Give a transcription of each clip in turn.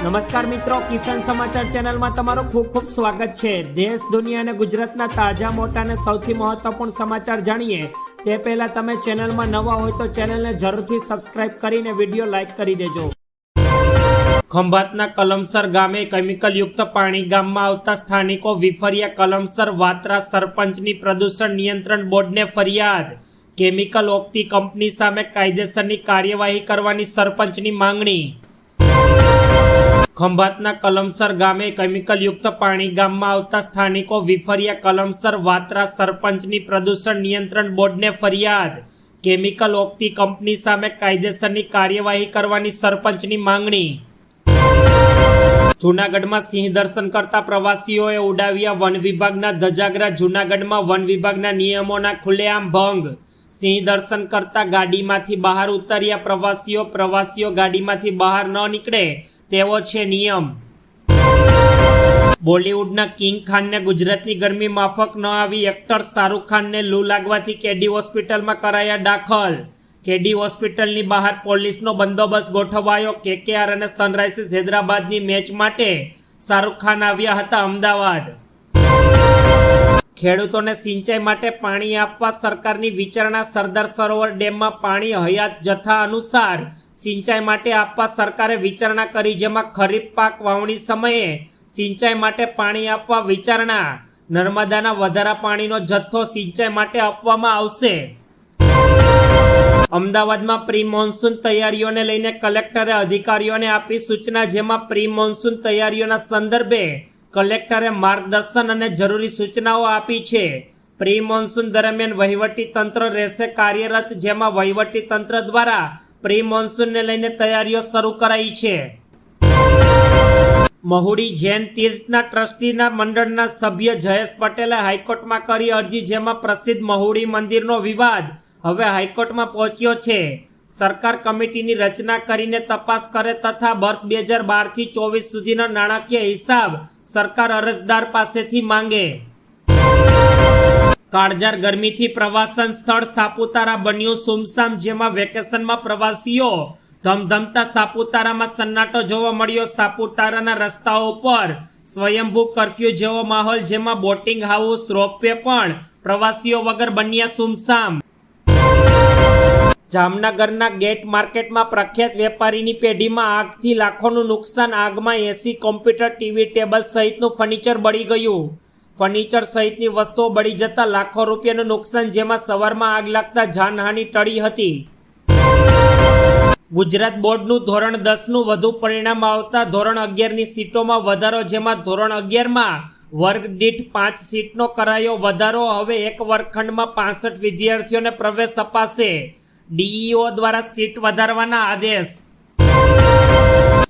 નમસ્કાર મિત્રો, કિસાન સમાચાર ચેનલમાં તમારું ખૂબ ખૂબ સ્વાગત છે. દેશ, દુનિયા અને ગુજરાતના તાજા, મોટા અને સૌથી મહત્વપૂર્ણ સમાચાર જાણીએ. તે પહેલા તમે ચેનલમાં નવા હોય તો ચેનલને જરૂરથી સબસ્ક્રાઇબ કરીને વીડિયો લાઈક કરી દેજો. ખંભાતના કલમસર ગામે કેમિકલ યુક્ત પાણી ગામમાં આવતા સ્થાનિકો વિફર્યા કલમસર વાત્રા સરપંચની પ્રદૂષણ નિયંત્રણ બોર્ડને ફરિયાદ. કેમિકલ ઓગતી કંપની સામે કાયદેસરની કાર્યવાહી કરવાની સરપંચની માંગણી. ખંભાતના કલમસર ગામે કેમિકલ યુક્ત પાણી ગામમાં આવતા સ્થાનિકો વિફર્યા કલમસર વાત્રા સરપંચની પ્રદૂષણ નિયંત્રણ બોર્ડને ફરિયાદ. કેમિકલ ઓગતી કંપની સામે કાયદેસરની કાર્યવાહી કરવાની સરપંચની માંગણી. જૂનાગઢમાં સિંહ દર્શન કરતા પ્રવાસીઓએ ઉડાવ્યા વન વિભાગના ધજાગરા જૂનાગઢમાં વન વિભાગના નિયમોના ખુલ્લેઆમ ભંગ. સિંહ દર્શન કરતા ગાડીમાંથી બહાર ઉતર્યા પ્રવાસીઓ. પ્રવાસીઓ ગાડીમાંથી બહાર ન નીકળે. તેવો છે નિયમ. બોલિવૂડના કિંગ ખાનને ગુજરાતની ગરમી માફક ન આવી એક્ટર શાહરૂખ ખાનને લૂ લાગવાથી કેડી હોસ્પિટલમાં કરાયા દાખલ. કેડી હોસ્પિટલની બહાર પોલીસનો બંદોબસ્ત ગોઠવાયો. કેકેઆર અને સનરાઇઝર્સ હૈદરાબાદની મેચ માટે શાહરૂખ ખાન આવ્યા હતા અમદાવાદ. ખેડૂતોને સિંચાઈ માટે પાણી આપવા સરકારની વિચારણા સરદાર સરોવર ડેમમાં પાણી હયાત જથ્થા અનુસાર સિંચાઈ માટે આપવા સરકારે વિચારણા કરી, જેમાં ખરીફ, પાક, વાવણી સમયે સિંચાઈ માટે પાણી આપવા વિચારણા. નર્મદાના વધારા પાણીનો જથ્થો સિંચાઈ માટે આપવામાં આવશે. અમદાવાદમાં પ્રી મોન્સૂન તૈયારીઓને લઈને કલેક્ટરે અધિકારીઓને આપી સૂચના, જેમાં પ્રી મોન્સૂન તૈયારીઓના સંદર્ભે કલેક્ટરે માર્ગદર્શન અને જરૂરી સૂચનાઓ આપી છે. પ્રી મોન્સૂન દરમિયાન વહીવટી તંત્ર રહેશે કાર્યરત, જેમાં વહીવટી તંત્ર દ્વારા પ્રી મોન્સૂનને લઈને તૈયારીઓ શરૂ કરાઈ છે. મહુડી જૈન તીર્થના ટ્રસ્ટીના મંડળના સભ્ય જયેશ પટેલે હાઈકોર્ટમાં કરી અરજી, જેમાં પ્રસિદ્ધ મહુડી મંદિરનો વિવાદ હવે હાઈકોર્ટમાં પહોંચ્યો છે. સરકાર કમિટીની રચના કરીને તપાસ કરે તથા વર્ષ બે હજાર બારથી ચોવીસ સુધીના નાણાકીય હિસાબ સરકાર અરજદાર પાસેથી માંગે. કાળજાર ગરમીથી પ્રવાસન સ્થળ સાપુતારા બન્યું સુમસામ, જેમાં વેકેશનમાં પ્રવાસીઓ ધમધમતા સાપુતારામાં સન્નાટો જોવા મળ્યો. સાપુતારાના રસ્તાઓ પર સ્વયંભૂ કરફ્યુ જેવો માહોલ, જેમાં બોટિંગ હાઉસ, રોપવે પણ પ્રવાસીઓ વગર બન્યા સુમસામ. જામનગરના ગેટ માર્કેટમાં પ્રખ્યાત વેપારીની પેઢીમાં આગથી લાખોનું નુકસાન, આગમાં એસી, કોમ્પ્યુટર, ટીવી ટેબલ સહિતનું ફર્નિચર બળી ગયું. ફર્નિચર સહિતની વસ્તુઓ બળી જતા લાખો રૂપિયાનું નુકસાન જેમાં સવારમાં આગ લાગતા જાનહાનિ ટળી હતી. ગુજરાત બોર્ડનું ધોરણ દસનું વધુ પરિણામ આવતા ધોરણ અગિયારની સીટોમાં વધારો જેમાં ધોરણ અગિયારમાં વર્ગ દીઠ પાંચ સીટનો કરાયો વધારો. હવે એક વર્ગખંડમાં પાસઠ વિદ્યાર્થીઓને પ્રવેશ અપાશે. ડીઈઓ દ્વારા સીટ વધારવાના આદેશ.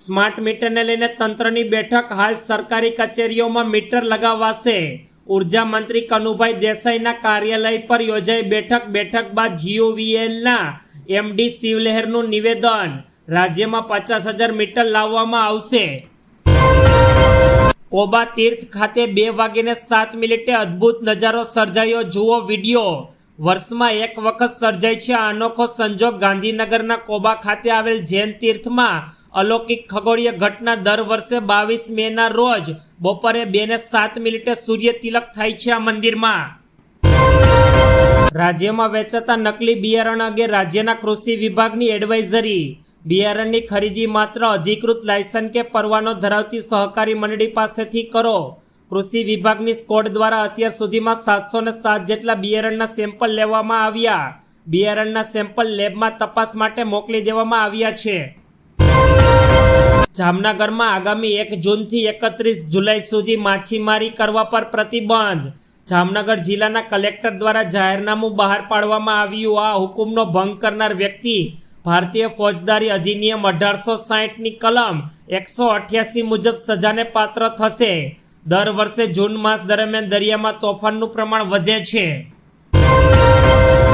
સ્માર્ટ મીટરને લઈને તંત્રની બેઠક હાલ સરકારી કચેરીઓમાં મીટર લગાવાશે. ઊર્જા મંત્રી કનુભાઈ દેસાઈના કાર્યાલય પર યોજાઈ બેઠક. બેઠક બાદ જીઓવીએલના એમડી શિવલહેરનું નિવેદન. રાજ્યમાં પચાસ હજાર મીટર લાવવામાં આવશે. કોબા તીર્થ ખાતે બે વાગીને સાત મિનિટે અદ્ભુત નજારો સર્જાયો. જુઓ વીડિયો. વર્ષમાં એક વખત સર્જાય છે આ અનોખો સંજોગ ગાંધીનગરના કોબા ખાતે આવેલ જૈન તીર્થમાં અલૌકિક ખગોળીય ઘટના દર વર્ષે બાવીસ મેના રોજ બપોરે બે ને સાત મિનિટે સૂર્ય તિલક થાય છે આ મંદિરમાં. રાજ્યમાં વેચાતા નકલી બિયારણ અંગે રાજ્યના કૃષિ વિભાગની એડવાઇઝરી. બિયારણની ખરીદી માત્ર અધિકૃત લાયસન્સ કે પરવાનો ધરાવતી સહકારી મંડળી પાસેથી કરો. કૃષિ વિભાગની સ્કોડ દ્વારા અત્યાર સુધીમાં સાતસો ને સાત જેટલા બિયારણના સેમ્પલ લેવામાં આવ્યા. બિયારણના સેમ્પલ લેબમાં તપાસ માટે મોકલી દેવામાં આવ્યા છે. જામનગરમાં આગામી એક જૂનથી એકત્રીસ જુલાઈ સુધી માછીમારી કરવા પર પ્રતિબંધ. જામનગર જિલ્લાના કલેક્ટર દ્વારા જાહેરનામું બહાર પાડવામાં આવ્યું. આ હુકુમનો ભંગ કરનાર વ્યક્તિ ભારતીય ફોજદારી અધિનિયમ અઢારસો સાહીઠની કલમ એકસો અઠ્યાસી મુજબ સજાને પાત્ર થશે. દર વર્ષે જૂન માસ દરમિયાન દરિયામાં તોફાનનું પ્રમાણ વધે છે.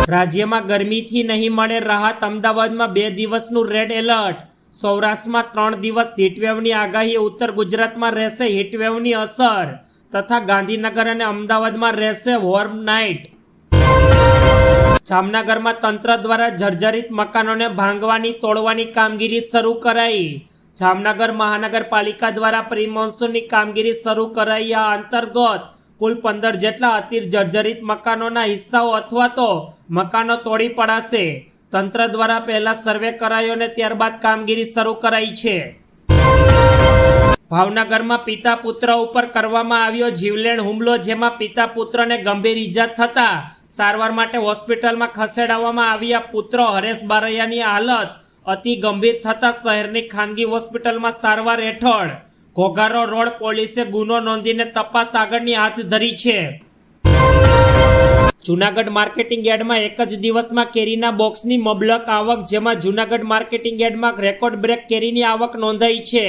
રાજ્યમાં ગરમીથી નહીં મળે રાહત, અમદાવાદમાં બે દિવસનું રેડ એલર્ટ, સૌરાષ્ટ્રમાં ત્રણ દિવસ હીટવેવની આગાહી, ઉત્તર ગુજરાતમાં રહેશે હીટવેવની અસર તથા ગાંધીનગર અને અમદાવાદમાં રહેશે વોર્મ નાઇટ જામનગરમાં તંત્ર દ્વારા જર્જરિત મકાનોને ભાંગવાની, તોડવાની કામગીરી શરૂ કરાઈ. જામનગર મહાનગરપાલિકા દ્વારા પ્રી મોન્સૂનની કામગીરી શરૂ કરાયા અંતર્ગત કુલ પંદર જેટલા અતિર જર્જરિત મકાનોના હિસ્સાઓ અથવા તો મકાનો તોડી પડાશે. તંત્ર દ્વારા પહેલા સર્વે કરાયો અને ત્યારબાદ કામગીરી શરૂ કરાઈ છે. ભાવનગરમાં પિતા પુત્ર ઉપર કરવામાં આવ્યો જીવલેણ હુમલો, જેમાં પિતા પુત્રને ગંભીર ઈજા થતા સારવાર માટે હોસ્પિટલમાં ખસેડવામાં આવ્યા પુત્ર હરેશ બારૈયાની હાલત અતિ ગંભીર થતા શહેરની ખાનગી હોસ્પિટલમાં સારવાર હેઠળ ઘોઘારો રોડ પોલીસે ગુનો નોંધીને તપાસ આગળની હાથ ધરી છે. જુનાગઢ માર્કેટિંગ યાર્ડમાં એક જ દિવસમાં કેરીના બોક્સની મબલક આવક, જેમાં જુનાગઢ માર્કેટિંગ યાર્ડમાં રેકોર્ડ બ્રેક કેરીની આવક નોંધાઈ છે.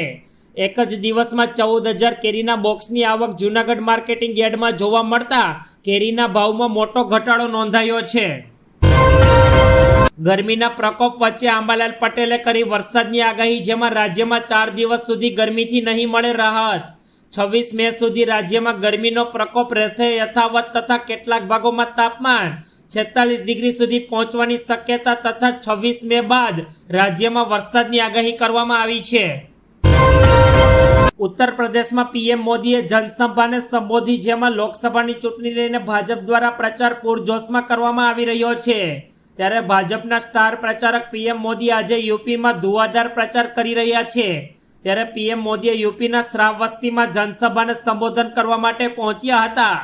એક જ દિવસમાં ચૌદ હજાર કેરીના બોક્સની આવક જુનાગઢ માર્કેટિંગ યાર્ડમાં જોવા મળતા કેરીના ભાવમાં મોટો ઘટાડો નોંધાયો છે. ગરમીના પ્રકોપ વચ્ચે આંબાલાલ પટેલે કરી વરસાદની આગાહી, જેમાં રાજ્યમાં ચાર દિવસ સુધી ગરમીથી નહીં મળે રાહત. છવ્વીસ મે સુધી રાજ્યમાં ગરમીનો પ્રકોપ રહેશે યથાવત તથા કેટલાક ભાગોમાં તાપમાન છેતાલીસ ડિગ્રી સુધી પહોંચવાની શક્યતા તથા છવ્વીસ મે બાદ રાજ્યમાં વરસાદની આગાહી કરવામાં આવી છે. ઉત્તર પ્રદેશમાં પીએમ મોદીએ જનસભાને સંબોધી, જેમાં લોકસભાની ચૂંટણી લઈને ભાજપ દ્વારા પ્રચાર પૂરજોશમાં કરવામાં આવી રહ્યો છે. ત્યારે ભાજપના સ્ટાર પ્રચારક પીએમ મોદી આજે યુપીમાં ધુઆધાર પ્રચાર કરી રહ્યા છે. ત્યારે પીએમ મોદીએ યુપીના શ્રાવસ્તીમાં જનસભાને સંબોધન કરવા માટે પહોંચ્યા હતા.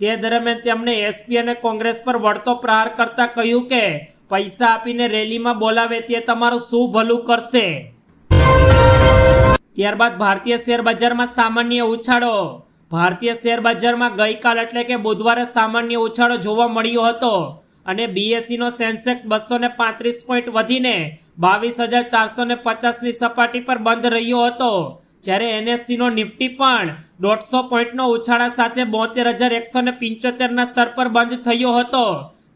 તે દરમિયાન તેમણે એસપી અને કોંગ્રેસ પર વળતો પ્રહાર કરતા કહ્યું કે, પૈસા આપીને રેલીમાં બોલાવે તે તમારું શું ભલું કરશે? ત્યારબાદ ભારતીય શેર બજારમાં સામાન્ય ઉછાળો. ભારતીય શેર બજારમાં ગઈકાલ એટલે કે બુધવારે સામાન્ય ઉછાળો જોવા મળ્યો હતો. અને બીએસસીનો સેન્સેક્સ બસો ને પાંત્રીસ પોઈન્ટ વધીને બાવીસ હજાર ચારસો ને પચાસની સપાટી પર બંધ રહ્યો હતો. જ્યારે એનએસસીનો નિફ્ટી પણ દોઢસો પોઈન્ટનો ઉછાળા સાથે બોતેર હજાર એકસો ને પંચોતેરના સ્તર પર બંધ થયો હતો.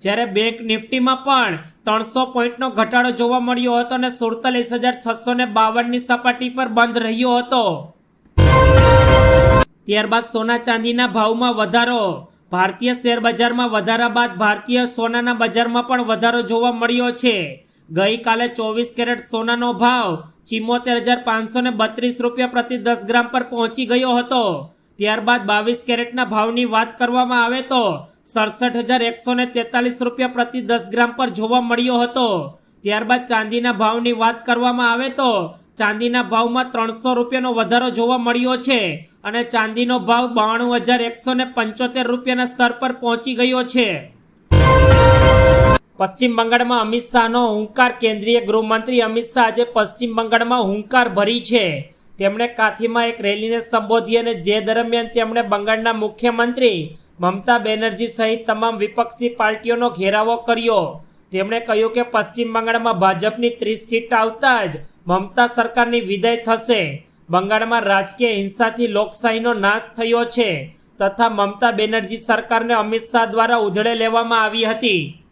જ્યારે બેંક નિફ્ટીમાં પણ ત્રણસો પોઈન્ટનો ઘટાડો જોવા મળ્યો હતો અને સુડતાલીસ હજાર છસો ને બાવનની સપાટી પર બંધ રહ્યો હતો. ત્યારબાદ સોના ચાંદીના ભાવમાં વધારો. ભારતીય શેર બજારમાં વધારા બાદ ભારતીય સોનાના બજારમાં પણ વધારો જોવા મળ્યો છે. ગઈકાલે ચોવીસ કેરેટ સોનાનો ભાવ ચિમ્મોતેર હજાર પાંચસો ને બત્રીસ રૂપિયા પ્રતિ દસ ગ્રામ પર પહોંચી ગયો હતો. ત્યારબાદ બાવીસ કેરેટના ભાવની વાત કરવામાં આવે તો સડસઠ હજાર એકસો ને તેતાલીસ રૂપિયા પ્રતિ દસ ગ્રામ પર જોવા મળ્યો હતો. ત્યારબાદ ચાંદીના ભાવની વાત કરવામાં આવે તો ચાંદીના ભાવમાં ત્રણસો રૂપિયાનો વધારો જોવા મળ્યો છે અને ચાંદીનો ભાવ બાણું હજાર એકસો ને પંચોતેર રૂપિયાના સ્તર પર પહોંચી ગયો છે. પશ્ચિમ બંગાળમાં અમિત શાહનો હુંકાર, કેન્દ્રીય ગૃહમંત્રી અમિત શાહ આજે પશ્ચિમ બંગાળમાં હુંકાર ભરી છે. તેમણે કાથીમાં એક રેલીને સંબોધી અને જે દરમિયાન તેમણે બંગાળના મુખ્યમંત્રી મમતા બેનર્જી સહિત તમામ વિપક્ષી પાર્ટીઓનો ઘેરાવો કર્યો. તેમણે કહ્યું કે પશ્ચિમ બંગાળમાં ભાજપની ત્રીસ સીટ આવતા જ મમતા સરકારની વિદાય થશે. બંગાળમાં રાજકીય હિંસાથી લોકશાહીનો નાશ થયો છે. તથા મમતા બેનર્જી સરકારને અમિત શાહ દ્વારા ઉધળે લેવામાં આવી હતી.